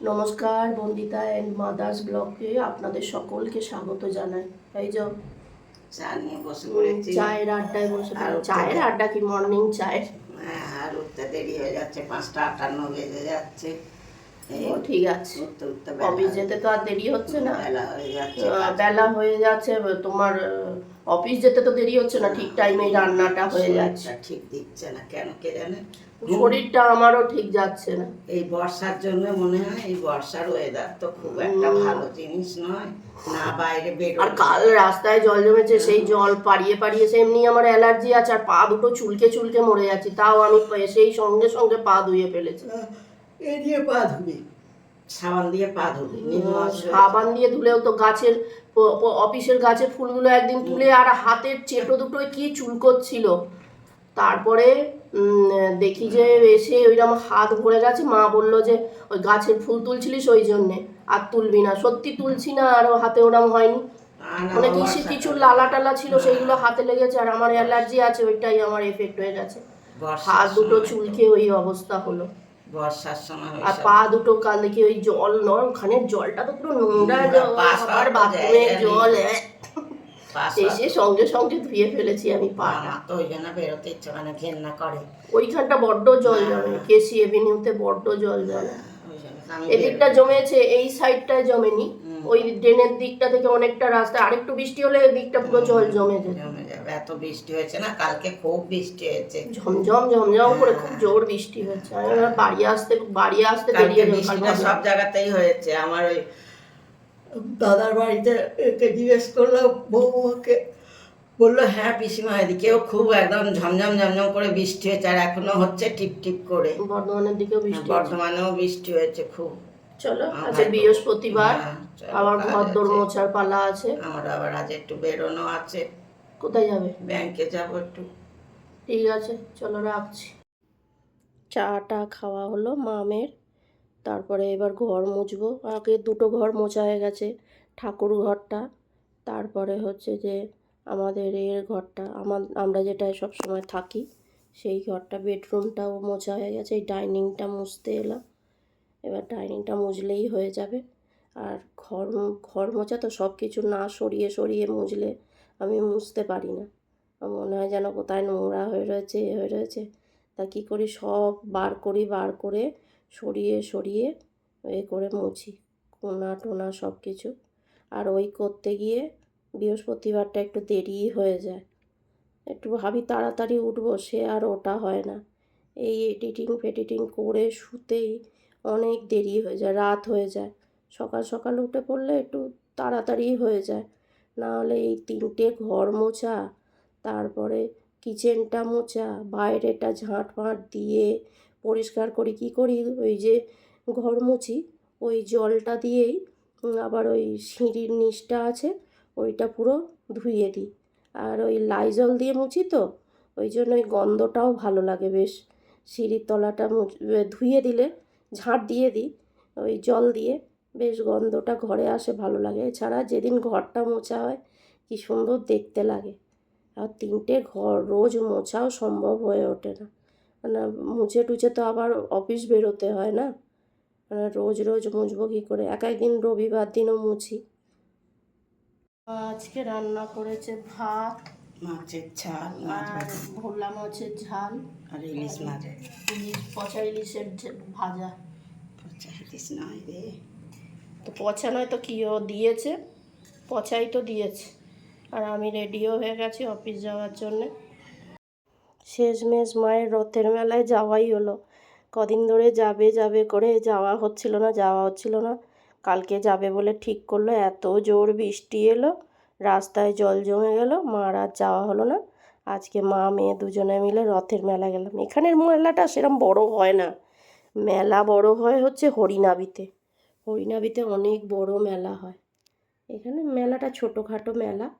নমস্কার Bandita and mother's ব্লগে আপনাদের সকলকে স্বাগত জানাই। এই যে চা নিয়ে বসে পড়েছি। চায়ের আড্ডায় বসে চায়ের আড্ডা কি? মর্নিং চায়ের? হ্যাঁ, আর উঠতে দেরি হয়ে যাচ্ছে। পাঁচটা আটান্ন বেজে যাচ্ছে। ও ঠিক আছে। অফিস যেতে তো আর দেরি হচ্ছে না। বেলা হয়ে যাচ্ছে তোমার অফিস যেতে তো দেরি হচ্ছে না ঠিক টাইমে রান্নাটা হয়ে যাচ্ছে। ঠিক দিচ্ছে না কেন কে জানে? শরীরটা আমারও ঠিক যাচ্ছে না। এই বর্ষার জন্য মনে হয় এই বর্ষার ওয়েদার তো খুব একটা ভালো জিনিস নয়। না বাইরে আর কাল রাস্তায় জল জমেছে সেই জল পাড়িয়ে পাড়িয়ে সে এমনি আমার অ্যালার্জি আছে আর পা দুটো চুলকে চুলকে মরে যাচ্ছে তাও আমি সেই সঙ্গে সঙ্গে পা ধুয়ে ফেলেছি। এড়িয়ে পা ধুবি সাবান দিয়ে পা ধুবি সাবান দিয়ে ধুলেও তো গাছের অফিসের গাছের ফুলগুলো একদিন তুলে আর হাতের চেটো দুটো কি চুলকোচ্ছিল। তারপরে দেখি যে এসে ওইরকম হাত ভরে গেছে। মা বলল যে ওই গাছের ফুল তুলছিলিস ওই জন্যে আর তুলবি না। সত্যি তুলছি না আর হাতে ওরম হয়নি। মানে কিছু কিছু লালা টালা ছিল সেইগুলো হাতে লেগেছে আর আমার অ্যালার্জি আছে ওইটাই আমার এফেক্ট হয়ে গেছে। হাত দুটো চুলকে ওই অবস্থা হলো। বর্ষার সময় আর পা দুটো কাল দেখি ওই জল নয় ওখানে জলটা তো পুরো নোংরা নোংরা, আর বাথরুমের জল এসে সঙ্গে সঙ্গে ধুয়ে ফেলেছি আমি পা। তো ওই জন্য বেরোতে ইচ্ছে মানে ঘেন্না করে। ওইখানটা বড্ড জল জমে কেসি এভিনিউতে বড্ড জল জমে। আমি এদিকটা জমেছে এই সাইডটায় জমেনি। ওই ড্রেনের দিকটা থেকে অনেকটা রাস্তা আরেকটু বৃষ্টি হলে এদিকটা পুরো জল জমে যেত জমে যাবে এত বৃষ্টি হয়েছে না কালকে খুব বৃষ্টি হয়েছে। ঝমঝম ঝমঝম করে খুব জোর বৃষ্টি আমি বাড়ি আসতে বাড়ি আসতে দেরি বৃষ্টিটা সব জায়গাতেই হয়েছে। আমার ওই দাদার বাড়িতে একে জিজ্ঞেস করল বৌমাকে বলল হ্যাঁ পিসিমা এদিকেও খুব একদম ঝমঝম ঝমঝম করে বৃষ্টি হয়েছে আর এখনও হচ্ছে টিপ টিপ করে। বর্ধমানের দিকেও বৃষ্টি বর্ধমানেও বৃষ্টি হয়েছে খুব। চলো আজকে বৃহস্পতিবার হ্যাঁ, আবার ঘর। মোছার পালা আছে। আমার আবার আজ একটু বেরোনো আছে। কোথায় যাবে? ব্যাংকে যাব একটু। ঠিক আছে চলো রাখছি। চাটা খাওয়া হলো মামের তারপরে এবার ঘর মুছবো। আগে দুটো ঘর মোছা হয়ে গেছে ঠাকুর ঘরটা। তারপরে হচ্ছে যে আমাদের এর ঘরটা আমার আমরা যেটায় সব সময় থাকি সেই ঘরটা বেডরুমটাও মোছা হয়ে গেছে এই ডাইনিংটা মুছতে এলাম। এবার ডাইনিংটা মুছলেই হয়ে যাবে। আর ঘর ঘর মোছা তো সব কিছু না সরিয়ে সরিয়ে মুজলে আমি মুছতে পারি না। মনে হয় যেন কোথায় নোংরা হয়ে রয়েছে, এ হয়ে রয়েছে। তা কী করি? সব বার করি, বার করে সরিয়ে সরিয়ে এ করে মুছি। কোনা টোনা সব কিছু আর ওই করতে গিয়ে বৃহস্পতিবারটা একটু দেরি হয়ে যায়। একটু ভাবি তাড়াতাড়ি উঠবো, সে আর ওটা হয় না। এই এডিটিং ফেডিটিং করে শুতেই অনেক দেরি হয়ে যায়, রাত হয়ে যায়। সকাল সকাল উঠে পড়লে একটু তাড়াতাড়ি হয়ে যায়। না হলে এই তিনটে ঘর মোছা, তারপরে কিচেনটা মোছা, বাইরেটা ঝাঁট ফাঁট দিয়ে পরিষ্কার করি। কী করি? ওই যে ঘর মুছি, ওই জলটা দিয়েই আবার ওই সিঁড়ির নিচটা আছে, ওইটা পুরো ধুয়ে দিই। আর ওই লাইজল দিয়ে মুছি তো, ওই জন্য ওই গন্ধটাও ভালো লাগে বেশ। সিঁড়ির তলাটা ধুয়ে দিলে ঝাঁট দিয়ে দিই, ওই জল দিয়ে। বেশ গন্ধটা ঘরে আসে, ভালো লাগে। এছাড়া যেদিন ঘরটা মোছা হয়, কী সুন্দর দেখতে লাগে। আর তিনটে ঘর রোজ মোছাও সম্ভব হয়ে ওঠে না। মানে মুছে টুছে তো আবার অফিস বেরোতে হয় না। মানে রোজ রোজ মুছবো কী করে? এক একদিন রবিবার দিনও মুছি। আজকে রান্না করেছে ভাত মাছের ঝাল মাছ ভাজা। ভোলা মাছের ঝাল। আর ইলিশ মাছের ইলিশ পচা ইলিশের ভাজা। পচা ইলিশ নয় রে। তো পচা নয় তো কী দিয়েছে? পচাই তো দিয়েছে। আর আমি রেডিও হয়ে গেছি অফিস যাওয়ার জন্যে। শেষমেশ মায়ের রথের মেলায় যাওয়াই হলো। কদিন ধরে যাবে যাবে করে যাওয়া হচ্ছিল না যাওয়া হচ্ছিল না। কালকে যাবে বলে ঠিক করল এত জোর বৃষ্টি এলো। রাস্তায় জল জমে গেল, মার আর যাওয়া হলো না। আজকে মা, মেয়ে দুজনে মিলে রথের মেলা গেলাম। এখানের মেলাটা সেরকম বড় হয় না। মেলা বড় হয় হচ্ছে হরিনাবিতে। হরিনাবিতে অনেক বড় মেলা হয়। এখানে মেলাটা ছোটোখাটো মেলা।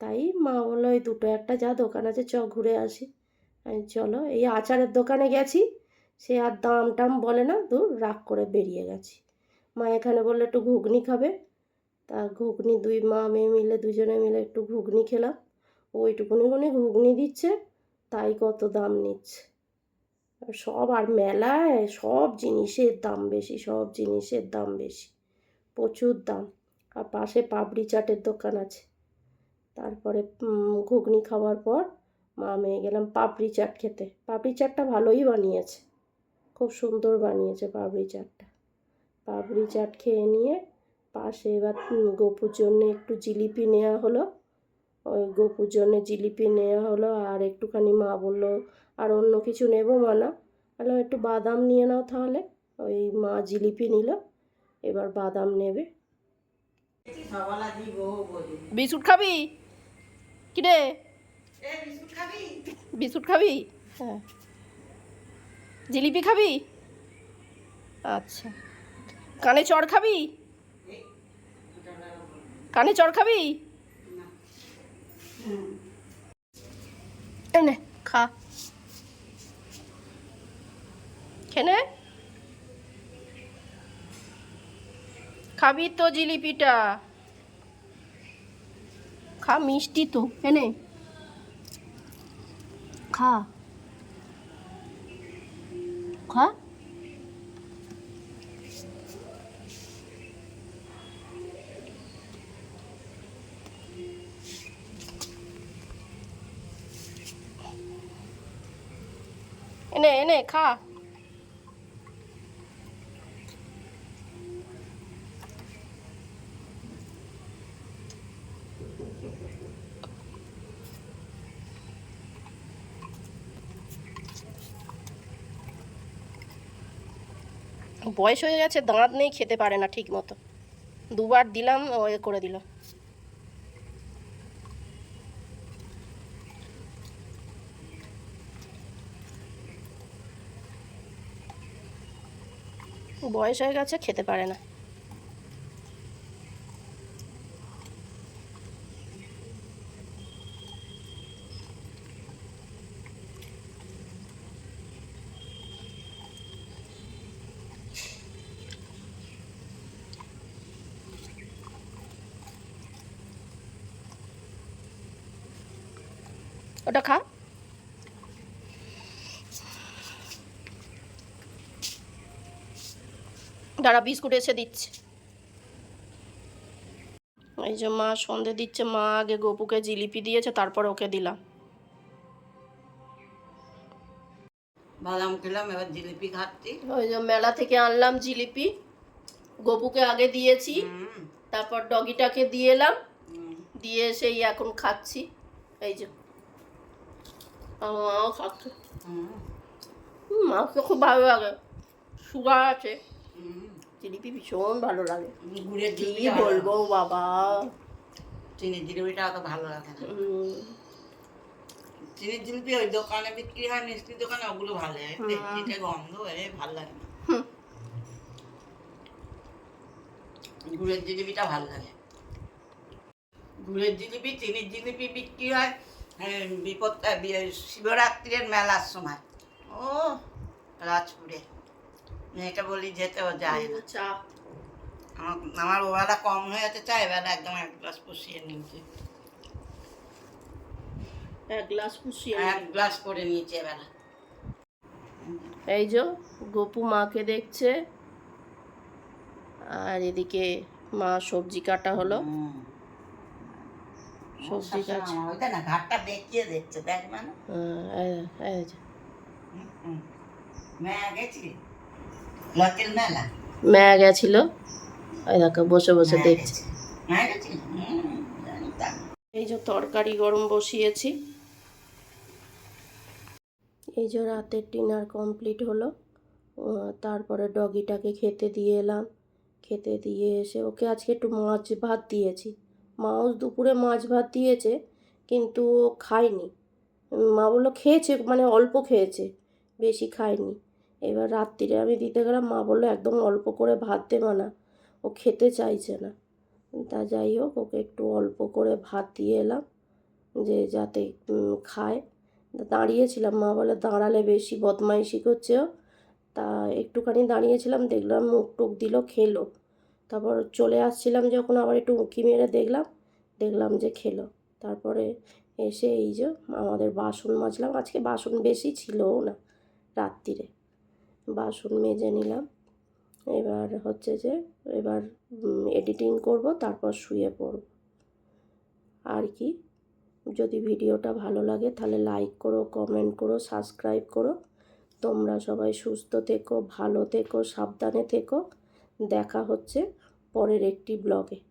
তাই মা বলল ওই দুটো একটা যা দোকান আছে, চ ঘুরে আসি। চলো, এই আচারের দোকানে গেছি। সে আর দাম টাম বলে না, দূর রাগ করে বেরিয়ে গেছি। মা এখানে বলল, একটু ঘুগনি খাবে? তা ঘুগনি দুই মা মেয়ে মিলে, দুজনে মিলে একটু ঘুগনি খেলাম। ওইটুকুনি ঘুগনি দিচ্ছে, তাই কত দাম নিচ্ছে। সব, আর মেলায় সব জিনিসের দাম বেশি, সব জিনিসের দাম বেশি, প্রচুর দাম। আর পাশে পাপড়ি চাটের দোকান আছে। তারপরে ঘুগনি খাওয়ার পর মা মেয়ে গেলাম পাপড়ি চাট খেতে। পাপড়ি চাটটা ভালোই বানিয়েছে, খুব সুন্দর বানিয়েছে পাপড়ি চাটটা। পাপড়ি চাট খেয়ে নিয়ে পাশে এবার গোপুর জন্য একটু জিলিপি নেওয়া হলো। ওই গোপুর জন্য জিলিপি নেওয়া হলো আর একটুখানি মা বলল আর অন্য কিছু নেব মানা? বললাম একটু বাদাম নিয়ে নাও তাহলে। ওই মা জিলিপি নিল এবার বাদাম নেবে। বিস্কুট খাবি? কিরে? এ বিস্কুট খাবি? বিস্কুট খাবি? হ্যাঁ। জিলিপি খাবি? আচ্ছা। কানে চড় খাবি? কানে চড় খাবি? এই নে, খা। খেনে খাবি তো জিলিপিটা। খা, মিষ্টি তো এনে খা। খা? এনে এনে খা। বয়স হয়ে গেছে, দাঁত নেই, খেতে পারে না ঠিক মতো দুবার দিলাম, ও করে দিল। বয়স হয়ে গেছে খেতে পারে না। ওটা খা। দাঁড়া বিস্কুট এসে দিচ্ছে। এই যে মা সন্ধে দিচ্ছে মা আগে গপুকে জিলিপি দিয়েছে তারপর ওকে দিলাম। বাদাম খেলাম এবার জিলিপি খাচ্ছি ওই যে মেলা থেকে আনলাম জিলিপি। গপুকে আগে দিয়েছি তারপর ডগিটাকে দিয়ে এলাম। দিয়ে সেই এখন খাচ্ছি। এই যে আমার মাও খাচ্ছে। মাকে খুব ভালো লাগে। সুগার আছে। জিলিপি ভীষণ ভালো লাগে। গুড়ের কি বলব বাবা? চিনির জিলিপিটা অত ভালো লাগে না। চিনির জিলিপি ওই দোকানে বিক্রি হয় মিষ্টির দোকানে ওগুলো ভালো। গন্ধ এ ভালো লাগে না। গুড়ের জিলিপিটা ভালো লাগে। গুড়ের জিলিপি চিনির জিলিপি বিক্রি হয় হ্যাঁ, বিপদ শিবরাত্রির মেলার সময়। ও রাজপুরে। মেয়েটা বলি যেতেও যায় না। চা আমার আমার ওবেলা কম হয়ে যাচ্ছে চা এবেলা একদম এক গ্লাস পুষিয়ে নিয়েছি। এক গ্লাস পুষিয়ে এক গ্লাস করে নিয়েছি এবেলা এই যে গপু মাকে দেখছে আর এদিকে মা সবজি কাটা হলো। সবজি কাটছে। ওইটা না ঘাটটা দেখিয়ে দেখছে দেখ মানে। হ্যাঁ, এই- এই যে। মেয়া গেছিলি মেয়া গেছিল। ওই দেখো বসে বসে দেখছে। এই যে তরকারি গরম বসিয়েছি। এই যে রাতের ডিনার কমপ্লিট হলো। তারপরে ডগিটাকে খেতে দিয়ে এলাম। খেতে দিয়ে এসে ওকে আজকে একটু মাছ ভাত দিয়েছি। মাও দুপুরে মাছ ভাত দিয়েছে কিন্তু ও খায়নি। মা বলল খেয়েছে মানে অল্প খেয়েছে। বেশি খায়নি। এবার রাত্রিরে আমি দিতে গেলাম, মা বলল, একদম অল্প করে ভাত দে না, ও খেতে চাইছে না। তা যাই হোক, ওকে একটু অল্প করে ভাত দিয়ে এলাম, যে যাতে খায়। দাঁড়িয়েছিলাম, মা বলে দাঁড়ালে বেশি বদমাইশি করছে ও। তা একটুখানি দাঁড়িয়েছিলাম, দেখলাম মুখ টুক দিল, খেলো। তারপর চলে আসছিলাম যখন আবার একটু উঁকি মেরে দেখলাম দেখলাম যে খেলো। তারপরে এসে এই যে আমাদের বাসন মাজলাম, আজকে বাসন বেশি ছিলও না রাত্রিরে। বাসন মেজে নিলাম। এবার হচ্ছে যে, এবার এডিটিং করব, তারপর শুয়ে পড়ব। আর কি? যদি ভিডিওটা ভালো লাগে, তাহলে লাইক করো কমেন্ট করো সাবস্ক্রাইব করো। তোমরা সবাই সুস্থ থেকো, ভালো থেকো, সাবধানে থেকো। দেখা হচ্ছে পরের একটি ব্লগে